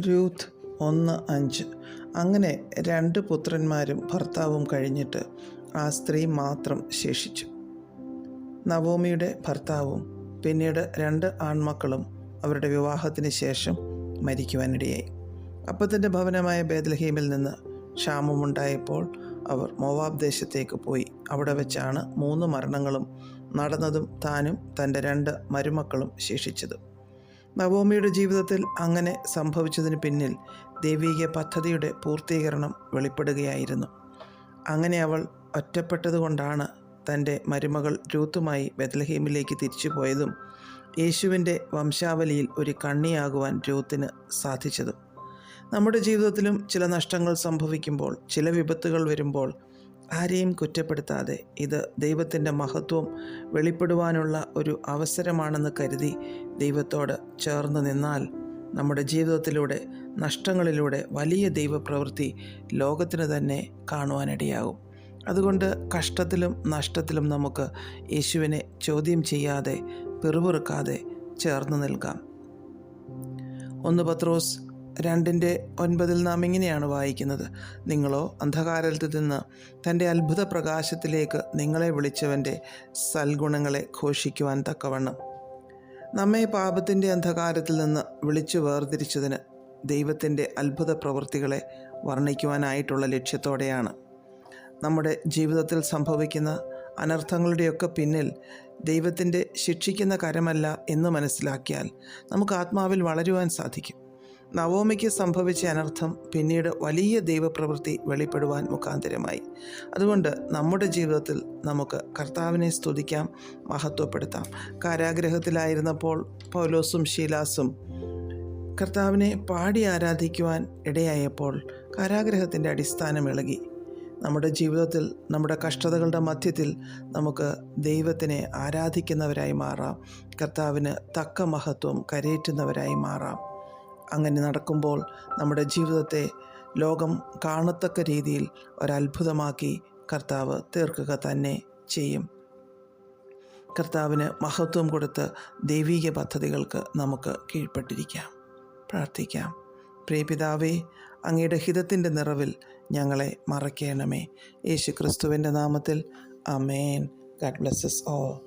Ruth ഒന്ന് അഞ്ച്. അങ്ങനെ രണ്ട് പുത്രന്മാരും ഭർത്താവും കഴിഞ്ഞിട്ട് ആ സ്ത്രീ മാത്രം ശേഷിച്ചു. നവോമിയുടെ ഭർത്താവും പിന്നീട് രണ്ട് ആൺമക്കളും അവരുടെ വിവാഹത്തിന് ശേഷം മരിക്കുവാനിടയായി. അപ്പത്തിന്റെ ഭവനമായ ബേദലഹീമിൽ നിന്ന് ക്ഷാമമുണ്ടായപ്പോൾ അവർ മോവാബ് ദേശത്തേക്ക് പോയി. അവിടെ വെച്ചാണ് മൂന്ന് മരണങ്ങളും നടന്നതും താനും തന്റെ രണ്ട് മരുമക്കളും ശേഷിച്ചതും. നവോമിയുടെ ജീവിതത്തിൽ അങ്ങനെ സംഭവിച്ചതിന് പിന്നിൽ ദൈവീക പദ്ധതിയുടെ പൂർത്തീകരണം വെളിപ്പെടുകയായിരുന്നു. അങ്ങനെ അവൾ ഒറ്റപ്പെട്ടതുകൊണ്ടാണ് തന്റെ മരുമകൾ രൂത്തുമായി ബെത്ലഹീമിലേക്ക് തിരിച്ചു പോയതും യേശുവിന്റെ വംശാവലിയിൽ ഒരു കണ്ണിയാകുവാൻ രൂത്തിന് സാധിച്ചതും. നമ്മുടെ ജീവിതത്തിലും ചില നഷ്ടങ്ങൾ സംഭവിക്കുമ്പോൾ ചില വിപത്തുകൾ വരുമ്പോൾ ആരെയും കുറ്റപ്പെടുത്താതെ ഇത് ദൈവത്തിന്റെ മഹത്വം വെളിപ്പെടുവാനുള്ള ഒരു അവസരമാണെന്ന് കരുതി ദൈവത്തോട് ചേർന്ന് നിന്നാൽ നമ്മുടെ ജീവിതത്തിലൂടെ നഷ്ടങ്ങളിലൂടെ വലിയ ദൈവപ്രവൃത്തി ലോകത്തിന് തന്നെ കാണുവാനിടയാകും. അതുകൊണ്ട് കഷ്ടത്തിലും നഷ്ടത്തിലും നമുക്ക് യേശുവിനെ ചോദ്യം ചെയ്യാതെ പിറുപിറുക്കാതെ ചേർന്ന് നിൽക്കാം. ഒന്ന് പത്രോസ് രണ്ടിന്റെ ഒൻപതിൽ നാം ഇങ്ങനെയാണ് വായിക്കുന്നത്. നിങ്ങളോ അന്ധകാരത്തിൽ നിന്ന് തന്റെ അത്ഭുത പ്രകാശത്തിലേക്ക് നിങ്ങളെ വിളിച്ചവന്റെ സൽഗുണങ്ങളെ ഘോഷിക്കുവാൻ തക്കവണ്ണം. നമ്മെ പാപത്തിന്റെ അന്ധകാരത്തിൽ നിന്ന് വിളിച്ചു വേർതിരിച്ചതിന് ദൈവത്തിന്റെ അത്ഭുത പ്രവൃത്തികളെ വർണിക്കുവാനായിട്ടുള്ള ലക്ഷ്യത്തോടെയാണ്. നമ്മുടെ ജീവിതത്തിൽ സംഭവിക്കുന്ന അനർത്ഥങ്ങളുടെയൊക്കെ പിന്നിൽ ദൈവത്തിന്റെ ശിക്ഷിക്കുന്ന കരമല്ല എന്ന് മനസ്സിലാക്കിയാൽ നമുക്ക് ആത്മാവിൽ വളരുവാൻ സാധിക്കും. നവോമിക്ക് സംഭവിച്ച അനർത്ഥം പിന്നീട് വലിയ ദൈവപ്രവൃത്തി വെളിപ്പെടുവാൻ മുഖാന്തരമായി. അതുകൊണ്ട് നമ്മുടെ ജീവിതത്തിൽ നമുക്ക് കർത്താവിനെ സ്തുതിക്കാം മഹത്വപ്പെടുത്താം. കാരാഗ്രഹത്തിലായിരുന്നപ്പോൾ പൗലോസും ശീലാസും കർത്താവിനെ പാടി ആരാധിക്കുവാൻ ഇടയായപ്പോൾ കാരാഗ്രഹത്തിന്റെ അടിസ്ഥാനം ഇളകി. നമ്മുടെ ജീവിതത്തിൽ നമ്മുടെ കഷ്ടതകളുടെ മധ്യത്തിൽ നമുക്ക് ദൈവത്തിനെ ആരാധിക്കുന്നവരായി മാറാം. കർത്താവിന് തക്ക മഹത്വം കരയേറ്റുന്നവരായി മാറാം. അങ്ങനെ നടക്കുമ്പോൾ നമ്മുടെ ജീവിതത്തെ ലോകം കാണത്തക്ക രീതിയിൽ ഒരത്ഭുതമാക്കി കർത്താവ് തീർക്കുക തന്നെ ചെയ്യും. കർത്താവിന് മഹത്വം കൊടുത്ത് ദൈവീക പദ്ധതികൾക്ക് നമുക്ക് കീഴ്പ്പെട്ടിരിക്കാം. പ്രാർത്ഥിക്കാം. പ്രിയപിതാവേ അങ്ങയുടെ ഹിതത്തിന്റെ നിറവിൽ ഞങ്ങളെ മറയ്ക്കണമേ. യേശു ക്രിസ്തുവിന്റെ നാമത്തിൽ അമേൻ ഗഡ് ബ്ലെസ്സസ് ഓ